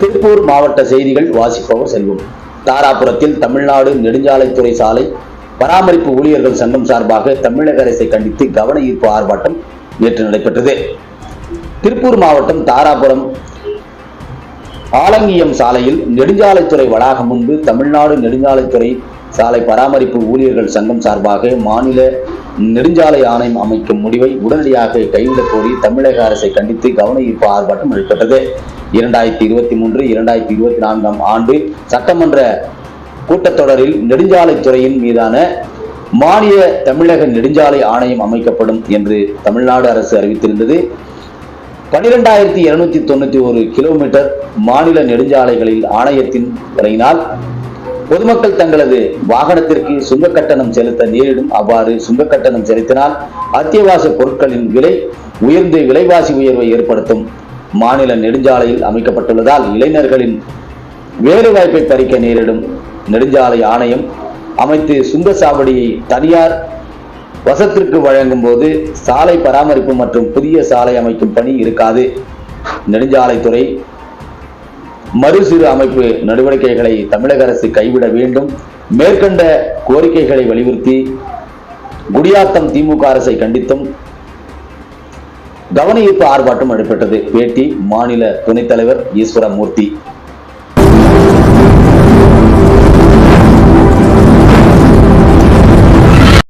திருப்பூர் மாவட்ட செய்திகள் வாசிப்பவர் செல்வம். தாராபுரத்தில் தமிழ்நாடு நெடுஞ்சாலைத்துறை சாலை பராமரிப்பு ஊழியர்கள் சங்கம் சார்பாக தமிழக அரசை கண்டித்து கவன ஈர்ப்பு ஆர்ப்பாட்டம் நேற்று நடைபெற்றது. திருப்பூர் மாவட்டம் தாராபுரம் ஆலங்கியம் சாலையில் நெடுஞ்சாலைத்துறை வளாகம் முன்பு தமிழ்நாடு நெடுஞ்சாலைத்துறை சாலை பராமரிப்பு ஊழியர்கள் சங்கம் சார்பாக மாநில நெடுஞ்சாலை ஆணையம் அமைக்கும் முடிவை உடனடியாக கைவிடக் கோரி தமிழக அரசை கண்டித்து கவன ஈர்ப்பு ஆர்ப்பாட்டம் நடைபெற்றது. இரண்டாயிரத்தி இருபத்தி மூன்று இரண்டாயிரத்தி இருபத்தி நான்காம் ஆண்டு சட்டமன்ற கூட்டத்தொடரில் நெடுஞ்சாலைத்துறையின் மீதான மாநில தமிழக நெடுஞ்சாலை ஆணையம் அமைக்கப்படும் என்று தமிழ்நாடு அரசு அறிவித்திருந்தது. பனிரெண்டாயிரத்தி இருநூத்தி தொண்ணூத்தி ஒரு கிலோமீட்டர் மாநில நெடுஞ்சாலைகளில் ஆணையத்தின் துறையினால் பொதுமக்கள் தங்களது வாகனத்திற்கு சுங்க கட்டணம் செலுத்த நேரிடும். அவ்வாறு சுங்க கட்டணம் செலுத்தினால் அத்தியாவசிய பொருட்களின் விலை உயர்ந்து விலைவாசி உயர்வை ஏற்படுத்தும். மாநில நெடுஞ்சாலையில் அமைக்கப்பட்டுள்ளதால் இளைஞர்களின் வேலை வாய்ப்பை பறிக்க நேரிடும். நெடுஞ்சாலை ஆணையம் அமைத்து சுங்க சாவடியை தனியார் வசத்திற்கு வழங்கும் போது சாலை பராமரிப்பு மற்றும் புதிய சாலை அமைக்கும் பணி இருக்காது. நெடுஞ்சாலைத்துறை மறுசீர் அமைப்பு நடவடிக்கைகளை தமிழக அரசு கைவிட வேண்டும். மேற்கண்ட கோரிக்கைகளை வலியுறுத்தி குடியாத்தம் திமுக அரசை கண்டித்தும் கவன ஈர்ப்பு ஆர்ப்பாட்டம் நடைபெற்றது. பேட்டி மாநில துணைத் தலைவர் ஈஸ்வரமூர்த்தி.